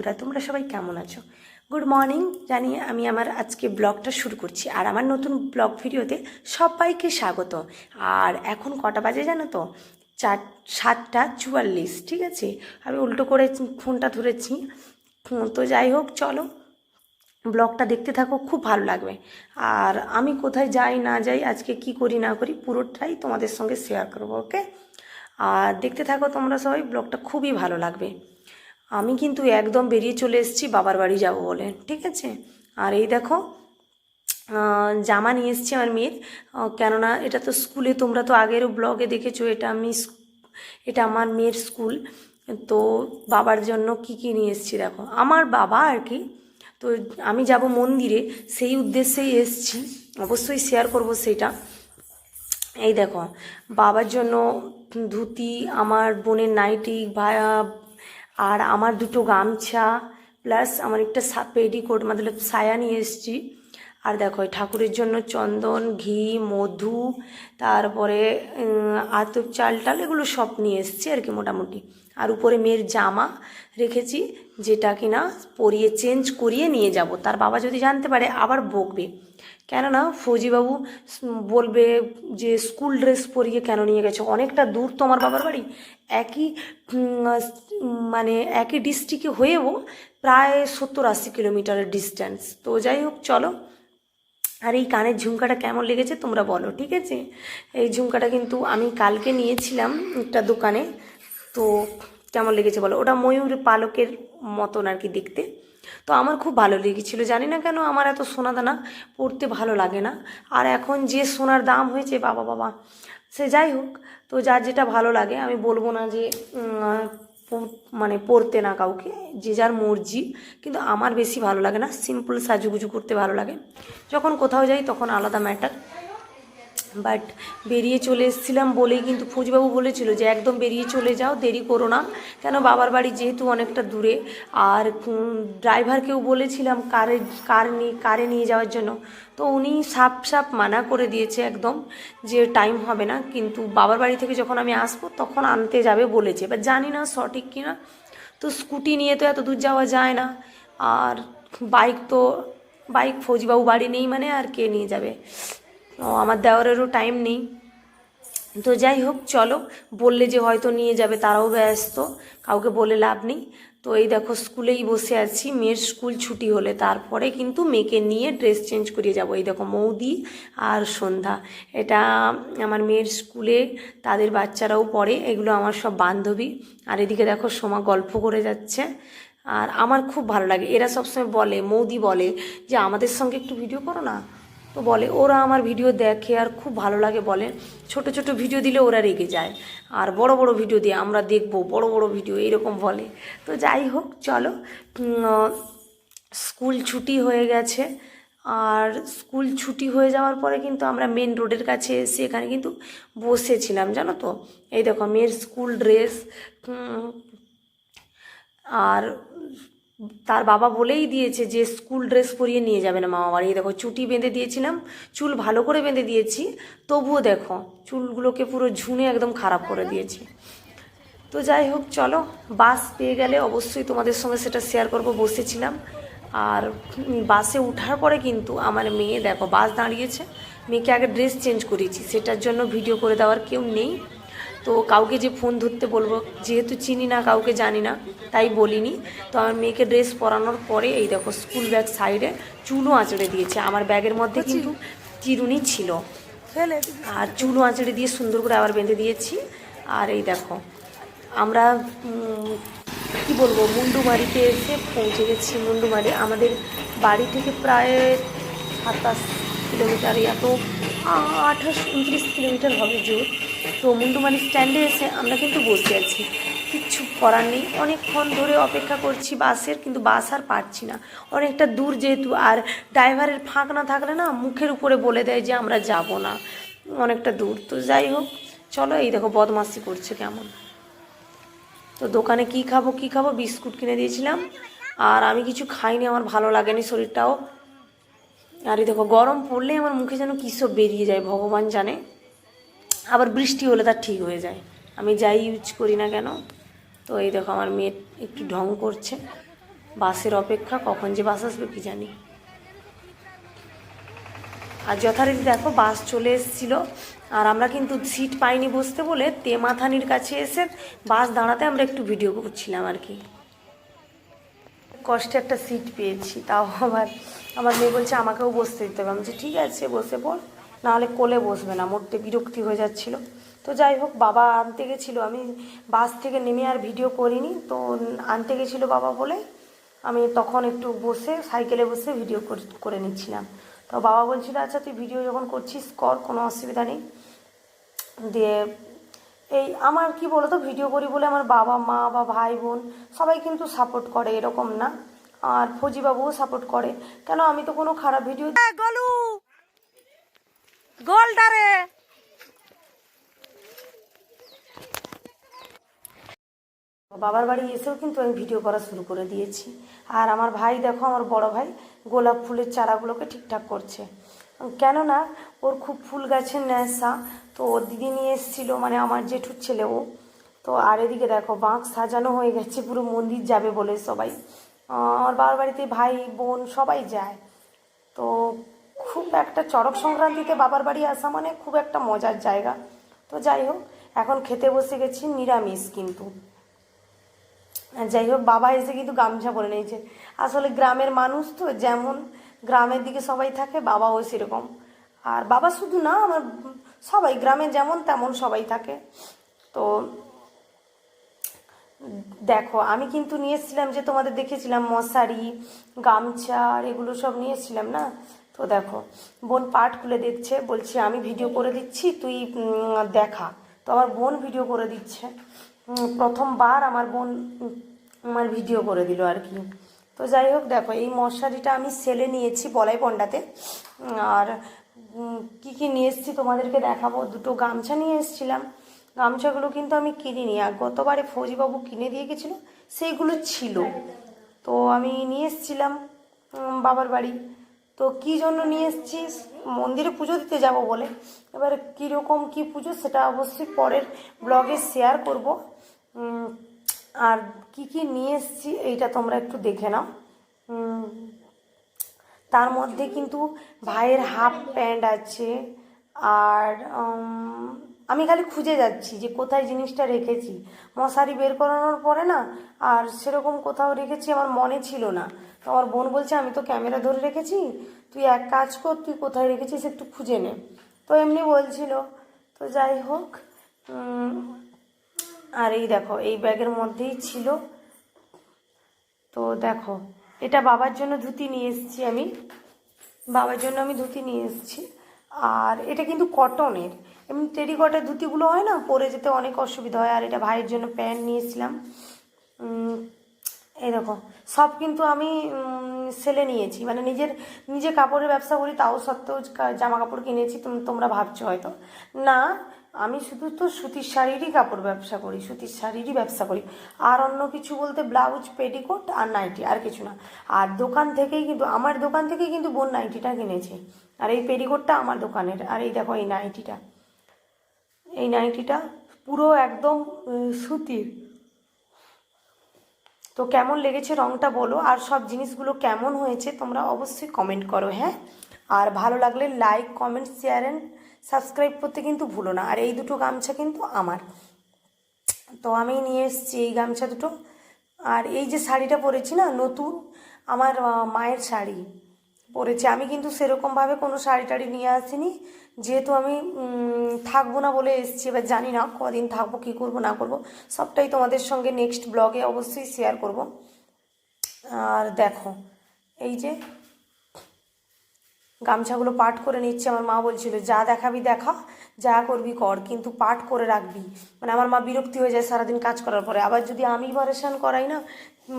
বন্ধুরা, তোমরা সবাই কেমন আছো? গুড মর্নিং জানি আমি আমার আজকে ব্লগটা শুরু করছি। আর আমার নতুন ব্লগ ভিডিওতে সবাইকে স্বাগত। আর এখন কটা বাজে জানো তো? চার, সাতটা চুয়াল্লিশ, ঠিক আছে? আমি উল্টো করে ফোনটা ধরেছি। তো যাই হোক, চলো। ব্লগটা দেখতে থাকো, খুব ভালো লাগবে। আর আমি কোথায় যাই, না যাই, আজকে কি করি, না করি, পুরোটাই তোমাদের সঙ্গে শেয়ার করব ওকে আর দেখতে থাকো তোমরা সবাই, ব্লগটা খুবই ভালো লাগবে। আমি কিন্তু একদম বেরিয়ে চলে এসেছি বাবার বাড়ি যাব বলে, ঠিক আছে? আর এই দেখো জামা নিয়ে এসেছি আমার মেয়ের। কেননা এটা তো স্কুলে, তোমরা তো আগেরও ব্লগে দেখেছ, এটা আমি এটা আমার মেয়ের স্কুল। তো বাবার জন্য কি কি নিয়ে এসেছি দেখো? আমার বাবা আর কি, তো আমি যাব মন্দিরে, সেই উদ্দেশ্যেই এসছি। অবশ্যই শেয়ার করব সেটা। এই দেখো, বাবার জন্য ধুতি, আমার বোনের নাইটি ভায়া আর আমার দুটো গামছা প্লাস আমার একটা পেডিকোট মতলব সায়া নিয়ে এসেছি। আর দেখো ঠাকুরের জন্য চন্দন, ঘি, মধু, তারপরে আতপ চাল টাল এগুলো সব নিয়ে এসেছি আর কি মোটামুটি। আর উপরে মেয়ের জামা রেখেছি, যেটা কিনা পরিয়ে চেঞ্জ করিয়ে নিয়ে যাব। তার বাবা যদি জানতে পারে, আবার বকবে। কেননা ফৌজিবাবু বলবে যে স্কুল ড্রেস পরিয়ে কেন নিয়ে গেছো? অনেকটা দূর তো আমার বাবার বাড়ি। একই মানে একই ডিস্ট্রিক্টে হয়েও প্রায় সত্তর আশি কিলোমিটারের ডিস্ট্যান্স তো যাই হোক, চলো। আর এই কানের ঝুমকাটা কেমন লেগেছে তোমরা বলো, ঠিক আছে? এই ঝুমকাটা কিন্তু আমি কালকে নিয়েছিলাম একটা দোকানে। তো কেমন লেগেছে বলো? ওটা ময়ূর পালকের মতন আর কি দেখতে। তো আমার খুব ভালো লেগেছিলো। জানি না কেন আমার এত সোনা দানা পরতে ভালো লাগে না। আর এখন যে সোনার দাম হয়েছে, বাবা বাবা, সে যাই হোক, তো যার যেটা ভালো লাগে, আমি বলব না যে মানে পরতে না কাউকে, যে যার মর্জি। কিন্তু আমার বেশি ভালো লাগে না। সিম্পল সাজুগুজু করতে ভালো লাগে। যখন কোথাও যাই, তখন আলাদা ম্যাটার। বাট বেরিয়ে চলে এসেছিলাম বলেই কিন্তু ফৌজিবাবু বলেছিল যে একদম বেরিয়ে চলে যাও, দেরি করো না। কেন বাবার বাড়ি যেহেতু অনেকটা দূরে, আর ড্রাইভারকেও বলেছিলাম কারে, কার নিয়ে কারে নিয়ে যাওয়ার জন্য। তো উনি সাপ সাপ মানা করে দিয়েছে একদম যে টাইম হবে না। কিন্তু বাবার বাড়ি থেকে যখন আমি আসব তখন আনতে যাবে বলেছে। এবার জানি না সঠিক কিনা তো স্কুটি নিয়ে তো এত দূর যাওয়া যায় না। আর বাইক তো বাইক ফৌজিবাবু বাড়ি নেই মানে আর কে নিয়ে যাবে? আমার দেওয়ারেরও টাইম নেই। তো যাই হোক, চলো। বললে যে হয়তো নিয়ে যাবে, তারাও ব্যস্ত। কাউকে বলে লাভ নেই। তো এই দেখো, স্কুলেই বসে আছি। মেয়ের স্কুল ছুটি হলে তারপরে কিন্তু মেয়েকে নিয়ে ড্রেস চেঞ্জ করিয়ে যাব। এই দেখো, মৌদি আর সন্ধ্যা। এটা আমার মেয়ের স্কুলে, তাদের বাচ্চারাও পড়ে। এগুলো আমার সব বান্ধবী। আর এদিকে দেখো, সোমা গল্প করে যাচ্ছে। আর আমার খুব ভালো লাগে। এরা সবসময় বলে, মৌদি বলে, যে আমাদের সঙ্গে একটু ভিডিও করো না। তো বলে, ওরা আমার ভিডিও দেখে আর খুব ভালো লাগে, বলে, ছোট ছোট ভিডিও দিলে ওরা রেগে যায়, আর বড় বড় ভিডিও দিয়ে আমরা দেখব, বড় বড় ভিডিও এইরকম বলে। তো যাই হোক, চলো স্কুল ছুটি হয়ে গেছে, আর স্কুল ছুটি হয়ে যাওয়ার পরে কিন্তু আমরা মেন রোডের কাছে এসে এখানে কিন্তু বসেছিলাম, জানো তো? এই দেখো, মেয়ের স্কুল ড্রেস আর তার বাবা বলেই দিয়েছে যে স্কুল ড্রেস পরিয়ে নিয়ে যাবে না মামা বাড়ি। দেখো, চুটি বেঁধে দিয়েছিলাম, চুল ভালো করে বেঁধে দিয়েছি, তবুও দেখো, চুলগুলোকে পুরো ঝুনে একদম খারাপ করে দিয়েছি। তো যাই হোক, চলো, বাস পেয়ে গেলে অবশ্যই তোমাদের সঙ্গে সেটা শেয়ার করব, বসেছিলাম। আর বাসে ওঠার পরে কিন্তু আমার মেয়ে দেখো, বাস দাঁড়িয়েছে, মেয়েকে আগে ড্রেস চেঞ্জ করিয়েছি, সেটার জন্য ভিডিও করে দেওয়ার কেউ নেই। তো কাউকে যে ফোন ধরতে বলব যেহেতু চিনি না কাউকে জানি না তাই বলিনি। তো আমার মেয়েকে ড্রেস পরানোর পরে এই দেখো স্কুল ব্যাগ সাইডে চুলও আঁচড়ে দিয়েছে। আমার ব্যাগের মধ্যে কিন্তু চিরুনি ছিল। আর চুলও আঁচড়ে দিয়ে সুন্দর করে আবার বেঁধে দিয়েছি। আর এই দেখো আমরা কি বলব মুন্ডুমারিতে এসে পৌঁছে গেছি মুন্ডুমারি। আমাদের বাড়ি থেকে প্রায় সাতাশ কিলোমিটার এত আঠাশ উনত্রিশ কিলোমিটার হবে জোর। তো মুন্ডুমারি স্ট্যান্ডে এসে আমরা কিন্তু বসে আছি। কিচ্ছু করার নেই। অনেকক্ষণ ধরে অপেক্ষা করছি বাসের, কিন্তু বাস আর পাচ্ছি না। অনেকটা দূর যেহেতু, আর ড্রাইভারের ফাঁক না থাকলে না মুখের উপরে বলে দেয় যে আমরা যাব না। অনেকটা দূর। তো যাই হোক, চলো এই দেখো বদমাসি করছে কেমন। তো দোকানে কি খাব কি খাব? বিস্কুট কিনে দিয়েছিলাম। আর আমি কিছু খাইনি, আমার ভালো লাগেনি শরীরটাও। আর এই দেখো, গরম পড়লেই আমার মুখে যেন কী সব বেরিয়ে যায়, ভগবান জানে। আবার বৃষ্টি হলে তার ঠিক হয়ে যায়। আমি যাই ইউজ করি না কেন? তো এই দেখো আমার মেয়ে একটু ঢং করছে। বাসের অপেক্ষা, কখন যে বাস আসবে কি জানি। আর যথারীতি দেখো, বাস চলে এসেছিল। আর আমরা কিন্তু সিট পাইনি বসতে বলে, তেমাথানির কাছে এসে বাস দাঁড়াতে আমরা একটু ভিডিও করছিলাম আর কি। কষ্টে একটা সিট পেয়েছি, তাও আবার আমার মেয়ে বলছে, আমাকেও বসতে দিতে হবে। আমি ঠিক আছে, বসে পড়। নাহলে কোলে বসবে না মোটে বিরক্তি হয়ে যাচ্ছিল। তো যাই হোক, বাবা আনতে গেছিল। আমি বাস থেকে নেমে আর ভিডিও করিনি। তো আনতে গেছিল বাবা বলে আমি তখন একটু বসে, সাইকেলে বসে ভিডিও করে- নিচ্ছিলাম। তো বাবা বলছিল আচ্ছা তুই ভিডিও যখন করছিস, কর, কোনো অসুবিধা নেই। দিয়ে এই আমার কি বলতো, ভিডিও করি বলে আমার বাবা, মা বা ভাই, বোন সবাই কিন্তু সাপোর্ট করে, এরকম না। আর ফজিবাবুও সাপোর্ট করে। কেন, আমি তো কোনো খারাপ ভিডিও গোলটারে বাবার বাড়ি এসেও কিন্তু আমি ভিডিও করা শুরু করে দিয়েছি। আর আমার ভাই দেখো, আমার বড় ভাই গোলাপ ফুলের চারাগুলোকে ঠিকঠাক করছে। কেননা, ওর খুব ফুল গাছের নেশা, তো ওর দিদি নিয়ে এসেছিল মানে আমার জেঠুর ছেলে ও। তো আর এদিকে দেখো, বাঁক সাজানো হয়ে গেছে, পুরো মন্দির যাবে বলে সবাই। আমার বাবার বাড়িতে ভাই, বোন সবাই যায়। তো খুব একটা চড়ক সংক্রান্তিতে বাবার বাড়ি আসা মানে খুব একটা মজার জায়গা। তো যাই হোক, এখন খেতে বসে গেছি নিরামিষ কিন্তু। যাই হোক, বাবা এসে কিন্তু গামছা পরে নিয়েছে আসলে গ্রামের মানুষ তো যেমন গ্রামের দিকে সবাই থাকে, বাবাও সেরকম। আর বাবা শুধু না, আমার সবাই গ্রামে যেমন তেমন সবাই থাকে। তো দেখো, আমি কিন্তু নিয়ে এসেছিলাম যে তোমাদের দেখেছিলাম মশারি, গামছা, আর এগুলো সব নিয়ে এসেছিলাম না? তো দেখো বোন পাট খুলে দেখছে বলছে আমি ভিডিও করে দিচ্ছি তুই দেখা। তো আমার বোন ভিডিও করে দিচ্ছে। প্রথমবার আমার বোন আমার ভিডিও করে দিল আর কি। তো যাই হোক দেখো এই মশারিটা আমি সেলে নিয়েছি বলাই পন্ডাতে উম, আর কি কি নিয়ে এসেছি তোমাদেরকে দেখাবো? দুটো গামছা নিয়ে এসেছিলাম। গামছাগুলো কিন্তু আমি কিনিনি আর গতবারে ফৌজিবাবু কিনে দিয়ে গেছিল সেইগুলো ছিল। তো আমি নিয়ে এসেছিলাম বাবার বাড়ি। তো কী জন্য নিয়ে এসেছি মন্দিরে পুজো দিতে যাব বলে। এবার কীরকম কী পুজো সেটা অবশ্যই পরের ব্লগে শেয়ার করব। আর কি কি নিয়ে এসেছি এইটা তোমরা একটু দেখে নাও। তার মধ্যে কিন্তু ভাইয়ের হাফ প্যান্ট আছে। আর আমি খালি খুঁজে যাচ্ছি যে কোথায় জিনিসটা রেখেছি। মশারি বের করানোর পরে না, আর সেরকম কোথাও রেখেছি আমার মনে ছিল না। তো আমার বোন বলছে, আমি তো ক্যামেরা ধরে রেখেছি, তুই এক কাজ কর, তুই কোথায় রেখেছিস একটু খুঁজে নে। তো এমনি বলছিল। তো যাই হোক আর এই দেখো, এই ব্যাগের মধ্যেই ছিল। তো দেখো, এটা বাবার জন্য ধুতি নিয়ে এসেছি আমি। বাবার জন্য আমি ধুতি নিয়ে এসেছি। আর এটা কিন্তু কটনের এমনি টেরিকটের ধুতিগুলো হয় না? পরে যেতে অনেক অসুবিধা হয়। আর এটা ভাইয়ের জন্য প্যান্ট নিয়েছিলাম। দেখো, সব কিন্তু আমি সেলে নিয়েছি। মানে নিজের, নিজে কাপড়ের ব্যবসা করি, তাও সত্ত্বেও জামা কাপড় কিনেছি, তোম- তোমরা ভাবছ হয়তো। না, আমি শুধু তো সুতির শাড়িরই কাপড় ব্যবসা করি, সুতির শাড়িরই ব্যবসা করি। আর অন্য কিছু বলতে ব্লাউজ পেটিকোট আর নাইটি আর কিছু না। আর দোকান থেকেই কিন্তু, আমার দোকান থেকেই কিন্তু বোন নাইটিটা কিনেছে। আর এই পেটিকোটটা আমার দোকানের। আর এই দেখো এই নাইটিটা এই নাইটিটা পুরো একদম সুতির। তো কেমন লেগেছে রংটা বলো, আর সব জিনিসগুলো কেমন হয়েছে তোমরা অবশ্যই কমেন্ট করো হ্যাঁ? আর ভালো লাগলে like comment share and subscribe করতে কিন্তু ভুলো না। আর এই দুটো গামছা কিন্তু আমার। তো আমি নিয়ে এসেছি এই গামছা দুটো। আর এই যে শাড়িটা পরেছি না, নতুন, আমার মায়ের শাড়ি। পরেছি। আমি কিন্তু সেরকমভাবে কোনো শাড়ি টাড়ি নিয়ে আসিনি। যেহেতু আমি থাকব না বলে এসছি, এবার জানি না কদিন থাকব, কী করব, না করব। সবটাই তোমাদের সঙ্গে নেক্সট ব্লগে অবশ্যই শেয়ার করব। আর দেখো, এই যে গামছাগুলো পাট করে নিচ্ছে। আমার মা বলছিল যা দেখাবি দেখা যা করবি কর কিন্তু পাট করে রাখবি। মানে আমার মা বিরক্তি হয়ে যায় সারাদিন কাজ করার পরে। আবার যদি আমি পারেশান করাই না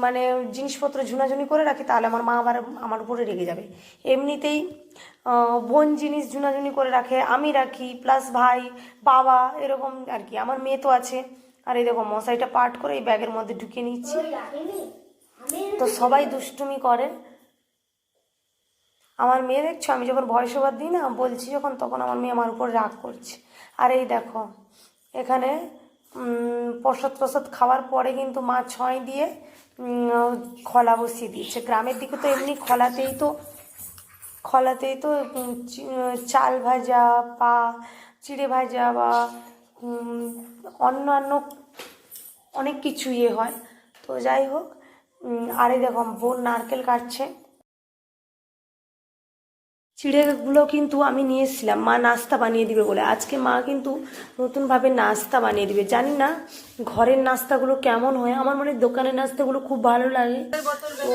মানে জিনিসপত্র ঝুনাঝুনি করে রাখি তাহলে আমার মা আবার আমার উপরে রেগে যাবে। এমনিতেই বোন জিনিস ঝুনাঝুনি করে রাখে আমি রাখি প্লাস ভাই বাবা এরকম আর কি। আমার মেয়ে তো আছে। আর এই দেখো মশাইটা পাট করে এই ব্যাগের মধ্যে ঢুকিয়ে নিচ্ছি। তো সবাই দুষ্টুমি করে। আমার মেয়ে দেখছ আমি যখন ভয়েস ওভার দিই না বলছি যখন, তখন আমার মেয়ে আমার উপর রাগ করছে। আর এই দেখো, এখানে প্রসাদ প্রসাদ খাওয়ার পরে কিন্তু মা ছয় দিয়ে খলা বসিয়ে দিয়েছে। গ্রামের দিকে তো এমনি খলাতেই তো খলাতেই তো চাল ভাজা পা চিড়ে ভাজা বা অন্যান্য অনেক কিছু ইয়ে হয়। তো যাই হোক আরে দেখো, বোন নারকেল কাটছে। চিড়েগুলো কিন্তু আমি নিয়ে এসেছিলাম। মা নাস্তা বানিয়ে দিবে বলে। আজকে মা কিন্তু নতুনভাবে নাস্তা বানিয়ে দিবে। জানি না ঘরের নাস্তাগুলো কেমন হয়। আমার মনে হয় দোকানের নাস্তাগুলো খুব ভালো লাগে। তো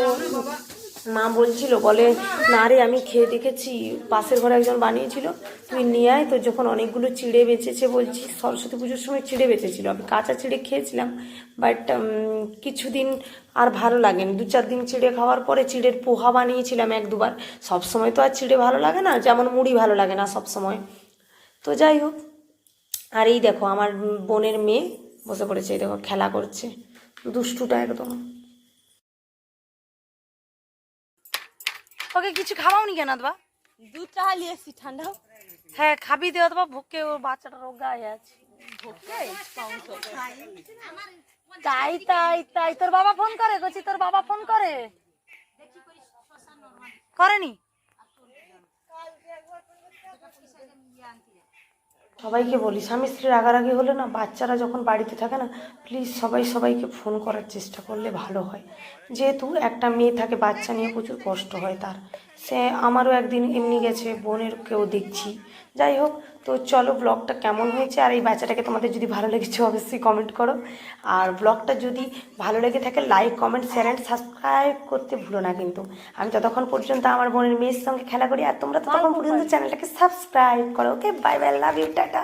মা বলছিল, বলে, না রে, আমি খেয়ে দেখেছি, পাশের ঘরে একজন বানিয়েছিল, তুই নিয়ে আয়। তো যখন অনেকগুলো চিড়ে বেঁচেছে বলছি, সরস্বতী পুজোর সময় চিড়ে বেঁচেছিল, আমি কাঁচা চিড়ে খেয়েছিলাম বাট কিছুদিন আর ভালো লাগেনি। দু চার দিন চিড়ে খাওয়ার পরে চিড়ের পোহা বানিয়েছিলাম এক দুবার। সব সময় তো আর চিড়ে ভালো লাগে না, যেমন মুড়ি ভালো লাগে না সব সময়। তো যাই হোক, আর এই দেখো, আমার বোনের মেয়ে বসে পড়েছে, এই দেখো, খেলা করছে। দুষ্টুটা একদম। ওকে কিছু খাওয়াওনি কেন দেবা দুধ চাহা নিয়ে এসছি ঠান্ডা হ্যাঁ খাবি দেওয়া দেবা ভুকে ওর বাচ্চাটা রোগা হয়ে আছে। তাই তাই তাই তোর বাবা ফোন করে কচি তোর বাবা ফোন করে। করেনি? সবাইকে বলি, স্বামী স্ত্রীর রাগারাগি হলে না বাচ্চারা যখন বাড়িতে থাকে না প্লিজ সবাই সবাইকে ফোন করার চেষ্টা করলে ভালো হয়। যেহেতু একটা মেয়ে থাকে, বাচ্চা নিয়ে প্রচুর কষ্ট হয় তার। সে আমারও একদিন এমনি গেছে বোনের কেউ দেখছি। যাই হোক তো চলো ব্লগটা কেমন হয়েছে? আর এই বাচ্চাটাকে তোমাদের যদি ভালো লেগেছে অবশ্যই কমেন্ট করো। আর ব্লগটা যদি ভালো লেগে থাকে like comment share and subscribe করতে ভুলো না কিন্তু। আমি ততক্ষণ পর্যন্ত আমার বোনের মেয়ের সঙ্গে খেলা করি আর তোমরা ততক্ষণ পর্যন্ত চ্যানেলটাকে সাবস্ক্রাইব করো। Okay bye bye love you tata.